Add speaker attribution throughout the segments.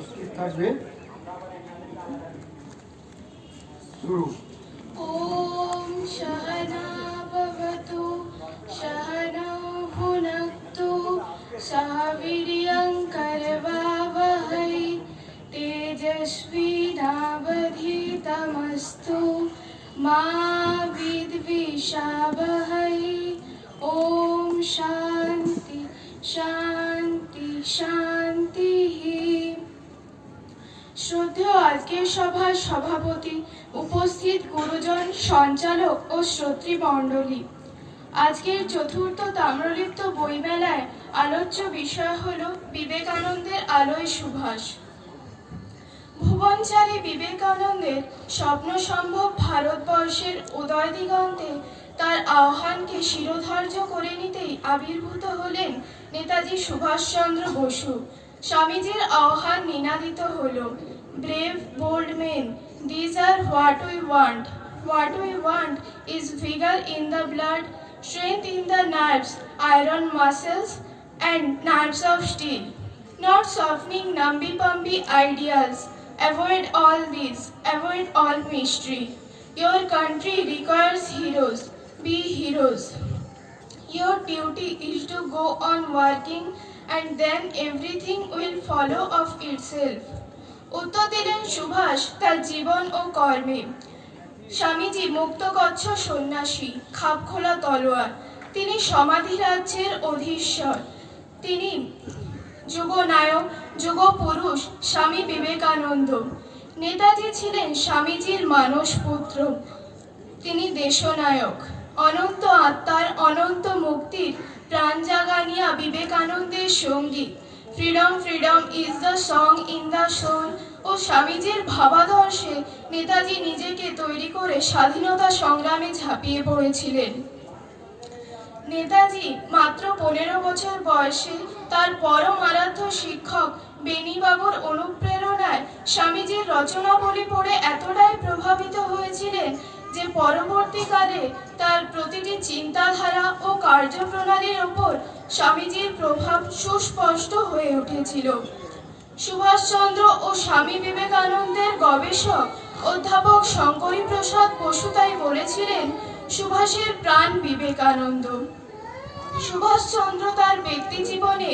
Speaker 1: প্রস্তুত থাকবে শুরু
Speaker 2: ॐ सहना भवतु सहनौ भुनक्तु सह वीर्यं करवावहै तेजस्विनावधीतमस्तु मा विद्विषावहै ॐ शान्ति शान्ति शान्तिः শ্রদ্ধেয় আজকের সভার সভাপতি উপস্থিত গুরুজন সঞ্চালক ও শ্রোতৃমণ্ডলী আজকের চতুর্থ তাম্রলিপ্ত বইমেলায় আলোচ্য বিষয় হল বিবেকানন্দের আলোয় সুভাষ। ভুবনচারী বিবেকানন্দের স্বপ্ন সম্ভব ভারতবর্ষের উদয় দিগন্তে তার আহ্বানকে শিরোধার্য করে নিতেই আবির্ভূত হলেন নেতাজি সুভাষচন্দ্র বসু। স্বামীজির আহ্বান নিনাদিত হল। brave, bold men. These are what we want. What we want is vigor in the blood, strength in the nerves, iron muscles, and nerves of steel. Not softening numby-pumby ideals. Avoid all these. Avoid all mystery. Your country requires heroes. Be heroes. Your duty is to go on working and then everything will follow of itself. উত্তর দিলেন সুভাষ তার জীবন ও কর্মে। স্বামীজি মুক্তকচ্ছ সন্ন্যাসী, খাপখোলা তলোয়ার। তিনি সমাধি রাজ্যের অধীশ্বর। তিনি যুগনায়ক যুগ পুরুষ স্বামী বিবেকানন্দ। নেতাজি ছিলেন স্বামীজির মানস পুত্র তিনি দেশনায়ক। অনন্ত আত্মার, অনন্ত মুক্তির প্রাণ জাগানিয়া বিবেকানন্দের সঙ্গী। Freedom freedom is the song in the soul ও স্বামীজির ভাবাদর্শে নেতাজি নিজেকে তৈরি করে স্বাধীনতা সংগ্রামে ঝাঁপিয়ে পড়েছিলেন। নেতাজি মাত্র পনেরো বছর বয়সে তার পরম আরাধ্য শিক্ষক বেনিবাবুর অনুপ্রেরণায় স্বামীজির রচনাবলী পড়ে এতটাই প্রভাবিত হয়েছিলেন যে পরবর্তীকালে তার চিন্তাধারা ও কার্যপ্রণালীর ওপর স্বামীজির প্রভাব সুস্পষ্ট হয়ে উঠেছিল। সুভাষচন্দ্র ও স্বামী বিবেকানন্দের গবেষক অধ্যাপক শঙ্করী প্রসাদ বসু তাই বলেছিলেন, সুভাষের প্রাণ বিবেকানন্দ। সুভাষচন্দ্র তার ব্যক্তি জীবনে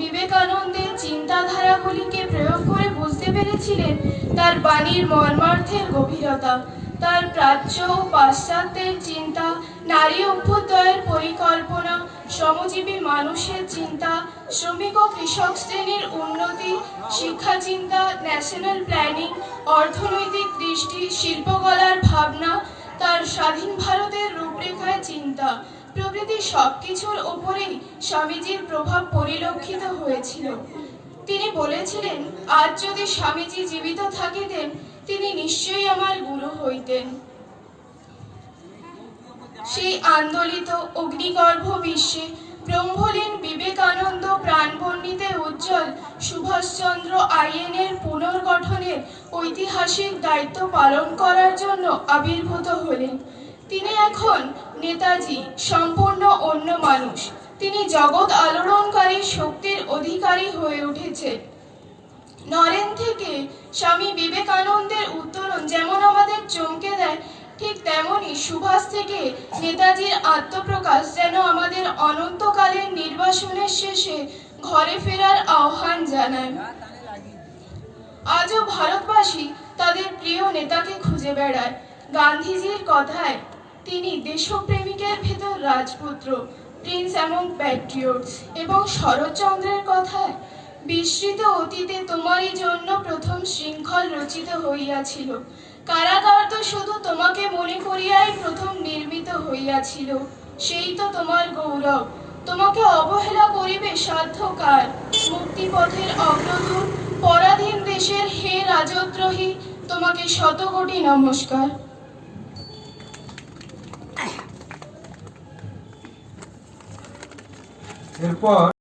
Speaker 2: বিবেকানন্দের চিন্তাধারাগুলিকে প্রয়োগ করে বুঝতে পেরেছিলেন তার বাণীর মর্মার্থের গভীরতা। তার প্রাচ্য ও পাশ্চাত্যের চিন্তা, নারী অভ্যুদয়ের পরিকল্পনা, শ্রমজীবী মানুষের চিন্তা, শ্রমিক ও কৃষক শ্রেণির উন্নতি, শিক্ষা চিন্তা ন্যাশনাল প্ল্যানিং অর্থনৈতিক দৃষ্টি শিল্পকলার ভাবনা, তার স্বাধীন ভারতের রূপরেখায় চিন্তা। প্রভৃতি সবকিছুর ওপরেই স্বামীজির প্রভাব পরিলক্ষিত হয়েছিল। তিনি বলেছিলেন, আজ যদি স্বামীজি জীবিত থাকিতেন তিনি নিশ্চয়ই আমার গুরু হইতেন। সেই আন্দোলিত অগ্নিগর্ভ বিশ্বে ব্রহ্মলীন বিবেকানন্দ প্রাণবর্ণিতে উজ্জ্বল সুভাষচন্দ্র আইএনের পুনর্গঠনের ঐতিহাসিক দায়িত্ব পালন করার জন্য আবির্ভূত হলেন। তিনি এখন নেতাজি, সম্পূর্ণ অন্য মানুষ। তিনি জগৎ আলোড়নকারী শক্তির অধিকারী হয়ে উঠেছে নরেন থেকে স্বামী বিবেকানন্দের উত্তরণ যেমন আমাদের চমকে দেয়, ঠিক তেমনি সুভাষ থেকে নেতাজির আত্মপ্রকাশ যেন আমাদের অনন্তকালের নির্বাসনের শেষে ঘরে ফেরার আহ্বান জানায়। আজও ভারতবাসী তাদের প্রিয় নেতাকে খুঁজে বেড়ায়। গান্ধীজির কথায় তিনি দেশপ্রেমিকের ভেতর রাজপুত্র, প্রিন্স অ্যামং প্যাট্রিয়টস এবং শরৎচন্দ্রের কথায় বিস্মৃত অতীতে তোমারই জন্য প্রথম শৃঙ্খল রচিত হইয়াছিল। কারাগার তো শুধু তোমাকে মনে করিয়াই প্রথম নির্মিত হইয়াছিল। সেই তো তোমার গৌরব। তোমাকে অবহেলা করিবে সাধ্যকার মুক্তিপথের অগ্রদূত, পরাধীন দেশের হে রাজদ্রোহী, তোমাকে শতকোটি নমস্কার।
Speaker 1: এরপর